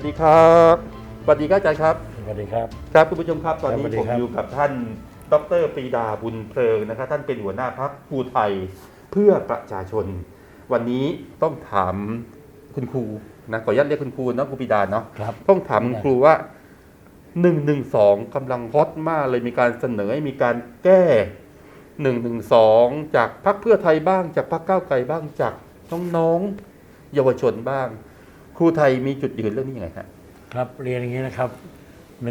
วัสดีครับสวัสดีครับอาจารย์ครับ สวัสดีครับ ครับคุณผู้ชมครับตอนครับนี้สวัสดีผมครับอยู่กับท่านดรปรีดาบุญเพลิงนะครับท่านเป็นหัวหน้าพักครูไทยเพื่อประชาชน วันนี้ต้องถามคุณครูนะขออนุญาตเรียกคุณครูเนาะครูปรีดาเนาะครับต้องถามคุณครูว่า1นึกำลังฮอตมากเลยมีการเสนอให้มีการแก้1นึจากพรรคเพื่อไทยบ้าง จากพรรคก้าวไกลบ้างจากน้องๆเยาวชนบ้าง ครูไทยมีจุดยืนเรื่องนี้ยังไงฮะครับเรียนอย่างนี้นะครับ1นึ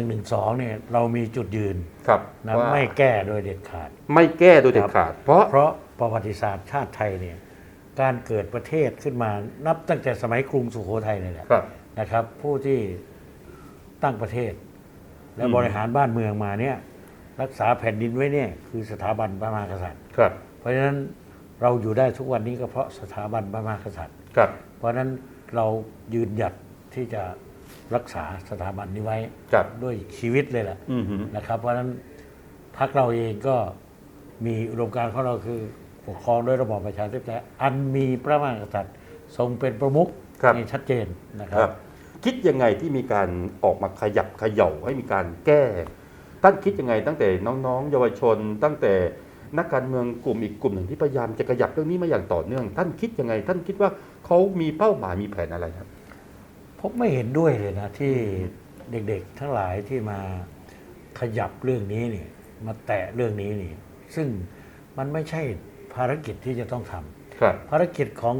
เนี่ยเรามีจุดยืนครับนะว่าไม่แก้โดยเด็ดขาด ไม่แก้โดยเด็ดขาด เพราะเพราะประวัติศาสตร์ชาติไทยเนี่ยการเกิดประเทศขึ้นมานับตั้งแต่สมัยกรุงสุโขทัยเลยแหละครับนะครับ ผู้ที่ตั้งประเทศ และอืมบริหารบ้านเมืองมาเนี่ยรักษาแผ่นดินไว้เนี่ยคือสถาบันพระมหากษัตริย์ครับ เพราะฉะนั้นเราอยู่ได้ทุกวันนี้ก็เพราะสถาบันพระมหากษัตริย์ครับเพราะฉะนั้น เรายืนหยัดที่จะรักษาสถาบันนี้ไว้ครับด้วยชีวิตเลยแหละอือหือ นะครับ เพราะฉะนั้นพรรคเราเองก็มีอุดมการณ์ของเราคือปกครองด้วยระบอบประชาธิปไตยอันมีพระมหากษัตริย์ทรงเป็นประมุขครับ นี่ชัดเจนนะคครัรับ บ คิดยังไงที่มีการออกมาขยับเขย่าให้มีการแก้ ท่านคิดยังไงตั้งแต่น้องๆ เยาวชน ตั้งแต่ นักการเมืองกลุ่มอีกกลุ่มหนึ่งที่พยายามจะขยับเรื่องนี้มาอย่างต่อเนื่อง ท่านคิดยังไง ท่านคิดว่าเขามีเป้าหมายมีแผนอะไรครับผมไม่เห็นด้วยเลยนะที่เด็ก ๆ ทั้งหลายที่มาขยับเรื่องนี้นี่มาแตะเรื่องนี้นี่ ซึ่งมันไม่ใช่ภารกิจที่จะต้องทำ ภารกิจของ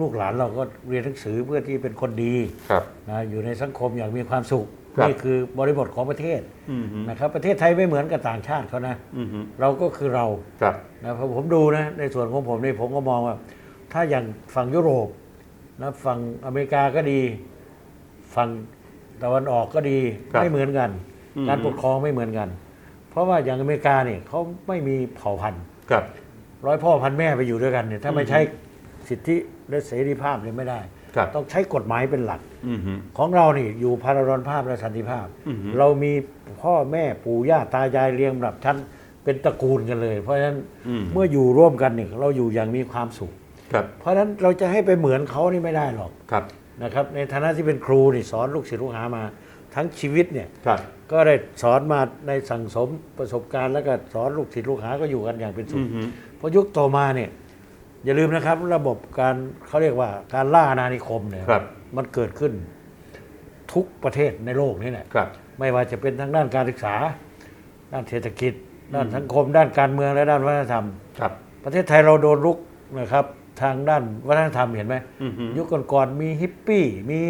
ลูกหลานเราก็เรียนหนังสือเพื่อที่เป็นคนดีครับนะอยู่ในสังคมอย่างมีความสุขครับนี่คือบริบทของประเทศอือหือนะครับ ประเทศไทยไม่เหมือนกับต่างชาติเขานะอือหือเราก็คือเราครับนะพอผมดูนะในส่วนของผมนี่ผมก็มองว่า ถ้าอย่างฝั่งยุโรปนะฝั่งอเมริกาก็ดี ฝั่งตะวันออกก็ดีครับไม่เหมือนกันอืมการปกครองไม่เหมือนกัน เพราะว่าอย่างอเมริกาเนี่ยเขาไม่มีเผ่าพันธุ์ค รับร้อยพ่อพันแม่ไปอยู่ด้วยกันเนี่ยถ้าไม่อืมใช้สิทธิและเสรีภาพเนี่ยไม่ได้ ครับต้องใช้กฎหมายเป็นหลัก อือหือของเรานี่อยู่พาราดอนภาพและสันติภาพ อือหือเรามีพ่อแม่ปู่ย่าตายายเรียงลำดับชั้นเป็นตระกูลกันเลย เพราะฉะนั้นอืมเมื่ออยู่ร่วมกันเนี่ยเราอยู่อย่างมีความสุข ครับเพราะฉะนั้นเราจะให้ไปเหมือนเขานี่ไม่ได้หรอกครับนะครับในฐานะที่เป็นครูนี่สอนลูกศิษย์ลูกหามา ทั้งชีวิตเนี่ยครับ ก็ได้สอนมาในสั่งสมประสบการณ์แล้วก็สอนลูกศิษย์ลูกหาก็อยู่กันอย่างเป็นสุอืขอหื อพอยุคต่อมาเนี่ยอย่าลืมนะครับ ระบบการเขาเรียกว่าการล่าอาณานิคมเนี่ยครับ มันเกิดขึ้นทุกประเทศในโลกนี่แหละครับ ไม่ว่าจะเป็นทางด้านการศึกษา ด้านเศรษฐกิจ ด้านสังคม ด้านการเมืองและด้านวัฒนธรรม ครับ ประเทศไทยเราโดนรุกนะครับทางด้านวัฒนธรรมเห็นไหมอือหือยุคก่อนๆมีฮิปปี้มี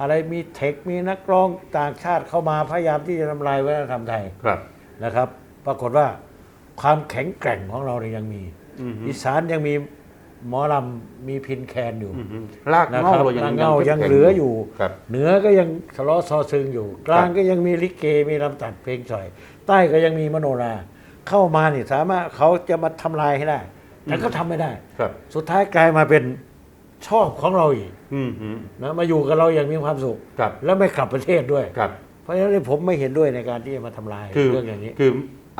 อะไรมีเทคมีนักร้องต่างชาติเข้ามาพยายามที่จะทำลายวัฒนธรรมไทย ครับ นะครับ ปรากฏว่า ความแข็งแกร่งของเราเนี่ยยังมีอือหืออีสานยังมีหมอลำมีพินแคนอยู่อือหือรากนะเหง้าครับเรายังรากเหง้าข้มยังแข็เหลืออยู่ครับเหนือก็ยังสล้อซอซึงอยู่ กลางก็ยังมีลิเกมีลำตัดเพลงฉ่อย ใต้ก็ยังมีมโนราเข้ามานี่สามารถเขาจะมาทำลายให้ได้ แต่ก็ทำไม่ได้ครับ สุดท้ายกลายมาเป็นชอบของเราอีกอือหือนะมาอยู่กับเราอย่างมีความสุขครับแล้วไม่กลับประเทศด้วยครับ เพราะฉะนั้นผมไม่เห็นด้วยในการที่จะมาทำลายคือเรื่องอย่างนี้คือ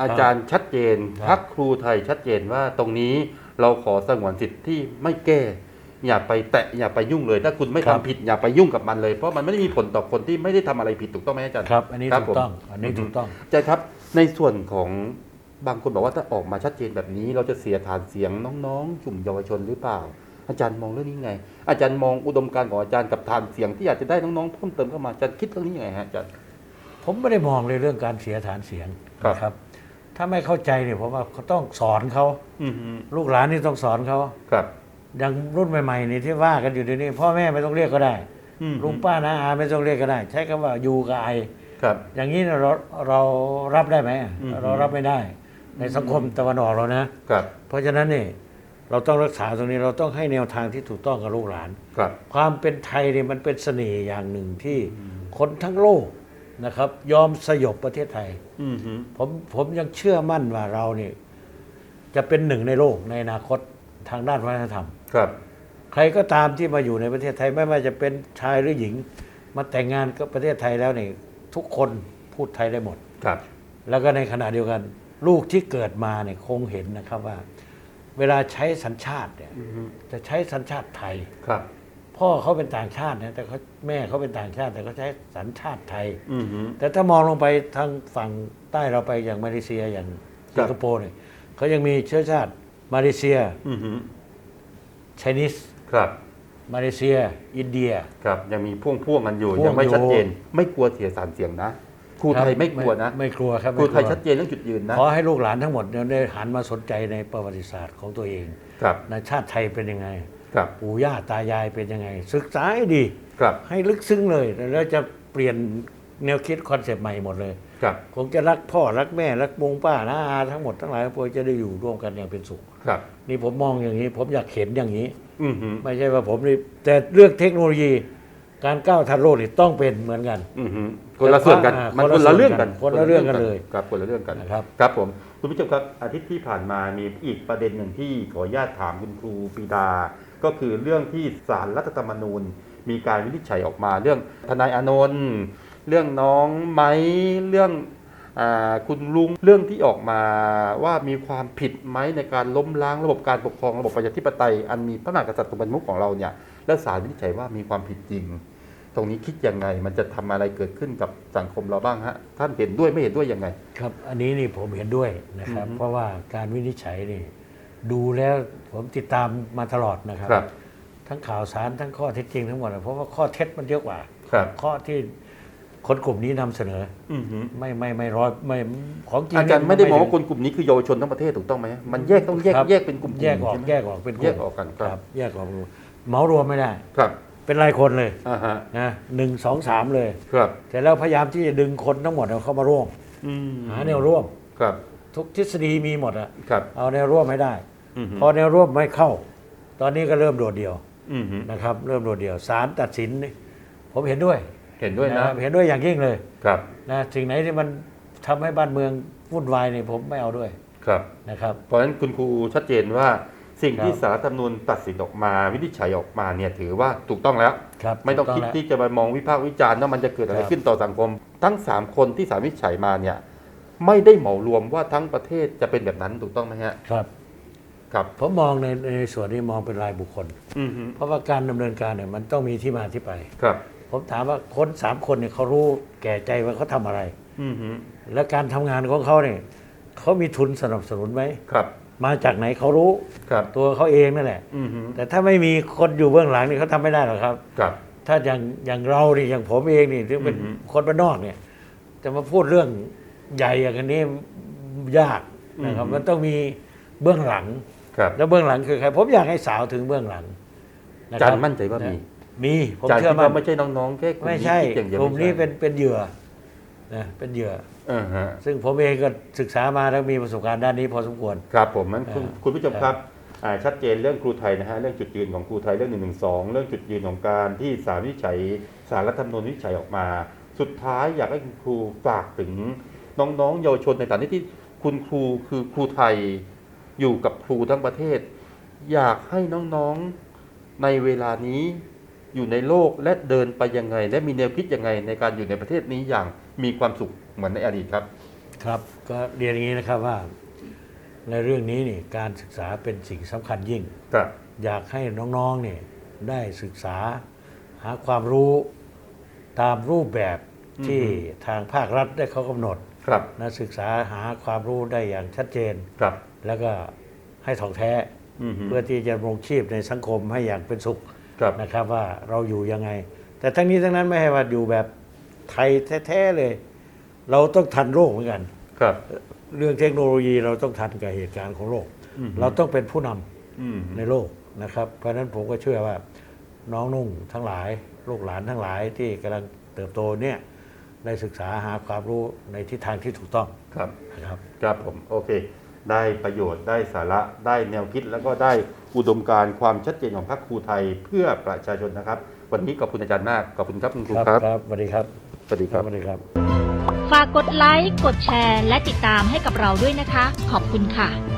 อาจารย์ชัดเจนครับพักครูไทยชัดเจนว่าตรงนี้เราขอสงวนสิทธิ์ที่ไม่แก้ อย่าไปแตะอย่าไปยุ่งเลย ถ้าคุณไม่ทำผิดอย่าไปยุ่งกับมันเลย เพราะมันไม่ได้มีผลต่อคนที่ไม่ได้ทำอะไรผิดถูกต้องไหมอาจารย์ครับ อันนี้ครับถูกต้องผมอันนี้ถูกต้อง อาจารย์ครับในส่วนของบางคนบอกว่าถ้าออกมาชัดเจนแบบนี้ เราจะเสียฐานเสียงน้องๆกลุ่มเยาวชนหรือเปล่า อาจารย์มองเรื่องนี้ไง อาจารย์มองอุดมการณ์ของอาจารย์กับฐานเสียงที่อยากจะได้น้องๆเพิ่มเติมเข้ามาอาจารย์คิดเรื่องนี้ยังไงฮะอาจารย์ ผมไม่ได้มองเลยเรื่องการเสียฐานเสียงครับ นะครับ ถ้าไม่เข้าใจเนี่ยผมว่าเขาต้องสอนเขาอือหือลูกหลานนี่ต้องสอนเขาครับอย่างรุ่นใหม่ๆนี่ที่ว่ากันอยู่เดี๋ยวนี้พ่อแม่ไม่ต้องเรียกก็ได้ อืมลุงป้านาอาไม่ต้องเรียกก็ได้ ใช้คำว่าอยู่กับไอ ครับ อย่างนี้เราเรารับได้ไหมอืม เรารับไม่ได้ ในสังคมตะวันออกเรานะ ครับเพราะฉะนั้นเนี่ยเราต้องรักษาตรงนี้เราต้องให้แนวทางที่ถูกต้องกับลูกหลาน ครับ ความเป็นไทยเนี่ยมันเป็นเสน่ห์อย่างหนึ่งที่คนทั้งโลก นะครับยอมสยบประเทศไทย อือหือผมผมยังเชื่อมั่นว่าเราเนี่ยจะเป็นหนึ่งในโลกในอนาคตทางด้านวัฒนธรรม ครับ ใครก็ตามที่มาอยู่ในประเทศไทยไม่ว่าจะเป็นชายหรือหญิง มาแต่งงานกับประเทศไทยแล้วเนี่ยทุกคนพูดไทยได้หมด ครับ แล้วก็ในขณะเดียวกัน ลูกที่เกิดมาเนี่ยคงเห็นนะครับว่า เวลาใช้สัญชาติเนี่ยอือหือจะใช้สัญชาติไทย ครับ พ่อเขาเป็นต่างชาตินะแต่เขาแม่เขาเป็นต่างชาติ แต่เขาใช้สัญชาติไทย อืมฮึแต่ถ้ามองลงไปทางฝั่งใต้เราไปอย่างมาเลเซียอย่างครัสิบงคโปร์เนี่ยเขายังมีเชื้อชาติมาเลเซียอืมฮึไชนีสครับมาเลเซีย อินเดีย ครับยังมีพ่วงพ่วงๆกันอยู่พ่วงยังไม่อยู่ชัดเจนไม่กลัวเสียสารเสียงนะครูไทยครับไม่กลัวนะไม่ไม่กลัวครับครูไม่กไทลัยวชัดเจนเรื่องจุดยืนนะขอให้ลูกหลานทั้งหมดเนี่ยได้หันมาสนใจในประวัติศาสตร์ของตัวเองครับ นะชาติไทยเป็นยังไง ครับปู่ย่าตายายเป็นยังไง ศึกษาให้ดีครับ ให้ลึกซึ้งเลยแล้วจะเปลี่ยนแนวคิดคอนเซปต์ใหม่หมดเลยครับคงจะรักพ่อรักแม่รักมงป้าน้าอาทั้งหมดทั้งหลายพวกจะได้อยู่ร่วมกันอย่างเป็นสุขครับ นี่ผมมองอย่างนี้ ผมอยากเห็นอย่างนี้อืมฮึไม่ใช่ว่าผมนี่แต่เรื่องเทคโนโลยี การก้าวทันโลกนี่ต้องเป็นเหมือนกัน อืมฮึคนละส่วนกันอ่ามันคคนนละละเรื่องกันคนละเรื่องกันเลยครับคนละเรื่องกันนะครับ ครับผมคุณผู้ชมครับอาทิตย์ที่ผ่านมามีอีกประเด็นหนึ่งที่ขออนุญาตถามคุณครูปรีดา ก็คือเรื่องที่สารรัฐธรรมนูญ มีการวินิจฉัยออกมาเรื่องทนายอานนท์เรื่องน้องไม้เรื่องอาคุณลุงเรื่องที่ออกมาว่ามีความผิดไหมในการล้มล้างระบบการปกครองระบบประชาธิปไตยอันมีพระมหากษัตริย์ทรงเป็นมุขของเราเนี่ยและศาลวินิจฉัยว่ามีความผิดจริง ตรงนี้คิดยังไงมันจะทำอะไรเกิดขึ้นกับสังคมเราบ้างฮะท่านเห็นด้วยไม่เห็นด้วยยังไง ครับ อันนี้นี่ผมเห็นด้วยนะครับอือฮึเพราะว่าการวินิจฉัยนี่ ดูแล้วผมติดตามมาตลอดนะครับ ครับ ทั้งข่าวสารทั้งข้อเท็จจริงทั้งหมดอะเพราะว่าข้อเท็จมันเยอะกว่า ครับ ข้อที่คนกลุ่มนี้นำเสนอ อือฮึไม่ไม่ไม่ร้อยไม่ของจริงอาจารย์นี่ไม่ได้มองว่าถึคนกลุ่มนี้คือเยาวชนทั้งประเทศถูกต้องไหมมันแยกต้องแยกครับแยกเป็นกลุ่มๆแยกออกใช่ไหม แยกออกเป็นลุ่มแยกออกกันครับ แยกออกเหมารวมไม่ได้ ครับเป็นรายคนเลยอ่าฮะนะหนึ่งสองสามเลย ครับ แต่แล้วพยายามที่จะดึงคนทั้งหมดเอาเข้ามาร่วมอืมหาแนวร่วม ครับ ทุกทฤษฎีมีหมดอะครับ เอาแนวร่วมให้ได้ อือฮึ พอแนวร่วมไม่เข้า ตอนนี้ก็เริ่มโดดเดี่ยวอือฮึนะครับ เริ่มโดดเดี่ยวศาลตัดสินนี่ผมเห็นด้วยเห็นด้วยนะเห็นด้วยอย่างยิ่งเลยครับนะสิ่งไหนที่มันทำให้บ้านเมืองวุ่นวายเนี่ยผมไม่เอาด้วยครับ นะครับ เพราะฉะนั้นคุณครูชัดเจนว่าสิ่งที่ครับ สารรัฐธรรมนูญตัดสินออกมา วินิจฉัยออกมาเนี่ยถือว่าถูกต้องแล้ว ครับไม่ต้องถูกคิดแล้ว ที่จะไปมองวิพากษ์วิจารณ์ว่ามันจะเกิดอะไรครับ ขึ้นต่อสังคม ทั้งสามคนที่สารวินิจฉัยมาเนี่ย ไม่ได้เหมารวมว่าทั้งประเทศจะเป็นแบบนั้นถูกต้องไหมฮะครับครับผมมองในในส่วนนี้มองเป็นรายบุคคล อือฮึเพราะว่าการดำเนินการเนี่ยมันต้องมีที่มาที่ไป ครับผมถามว่าคนสามคนเนี่ยเขารู้แก่ใจว่าเขาทำอะไร อือฮึและการทำงานของเขาเนี่ยเขามีทุนสนับสนุนไหมครับมาจากไหนเขารู้ครับตัวเขาเองนั่นแหละ อือฮึแต่ถ้าไม่มีคนอยู่เบื้องหลังนี่เขาทำไม่ได้หรอกครับ ครับ ถ้าอย่างอย่างเรานี่อย่างผมเองนี่ที่เป็นอือฮึ คนบ้านนอกเนี่ย จะมาพูดเรื่อง ใหญ่อย่างนี้ยากนะครับอือฮึมันต้องมีเบื้องหลังครับแล้วเบื้องหลังคือใครผมอยากให้สาวถึงเบื้องหลังนะอาคจารรับย์มั่นใจว่ามีมีผมอาจารย์เชื่อคิดมั่ว่านไม่ใช่น้องๆแค่กลุ่มไม่นี้ใช่คิดอย่างเดียวกลุ่มนี้ไใช่เป็นเป็นเหยื่อนะเป็นเหยื่ออ่าฮะซึ่งผมเองก็ศึกษามาแล้วมีประสบการณ์ด้านนี้พอสมควร ครับผมนั้นคุณอ่าคุณผู้ชมครับอ่าชัดเจนเรื่องครูไทยนะฮะเรื่องจุดยืนของครูไทยเรื่องหนึ่งหนึ่งสองเรื่องจุดยืนของการที่สารวินิจฉัยสารรัฐธรรมนูญวินิจฉัยออกมา สุดท้ายอยากให้คุณครูฝากถึง น้องๆ เยาวชนในฐานะที่คุณครูคือครูไทยอยู่กับครูทั้งประเทศ อยากให้น้องๆในเวลานี้อยู่ในโลกและเดินไปยังไง และมีแนวคิดยังไงในการอยู่ในประเทศนี้อย่างมีความสุขเหมือนในอดีตครับ ครับก็เรียนอย่างนี้นะครับว่า ในเรื่องนี้นี่การศึกษาเป็นสิ่งสำคัญยิ่งครับอยากให้น้องๆเนี่ยได้ศึกษาหาความรู้ตามรูปแบบที่ทางภาครัฐได้เขากำหนด ครับนะศึกษาหาความรู้ได้อย่างชัดเจนครับ แล้วก็ให้ถ่องแท้อือฮึเพื่อที่จะดำรงชีพในสังคมให้อย่างเป็นสุขครับนะครับว่าเราอยู่ยังไง แต่ทั้งนี้ทั้งนั้นไม่ให้ว่าอยู่แบบไทยแท้ๆเลย เราต้องทันโลกเหมือนกันครับ เรื่องเทคโนโลยีเราต้องทันกับเหตุการณ์ของโลกอืมเราต้องเป็นผู้นำอืมในโลกนะครับ เพราะฉะนั้นผมก็เชื่อว่าน้องนุ่งทั้งหลาย ลูกหลานทั้งหลายที่กำลังเติบโตเนี่ย ได้ศึกษาหาความรู้ในทิศทางที่ถูกต้องครับนะครับครับผมโอเค ได้ประโยชน์ได้สาระได้แนวคิด แล้วก็ได้อุดมการณ์ความชัดเจนของพรรคครูไทยเพื่อประชาชนนะครับ วันนี้ขอบคุณอาจารย์มากขอบคุณครับคุณครูครับครับสวัสดีครับสวัสดีครับสวัสดีครับฝากกดไลค์กดแชร์ และติดตามให้กับเราด้วยนะคะ ขอบคุณค่ะ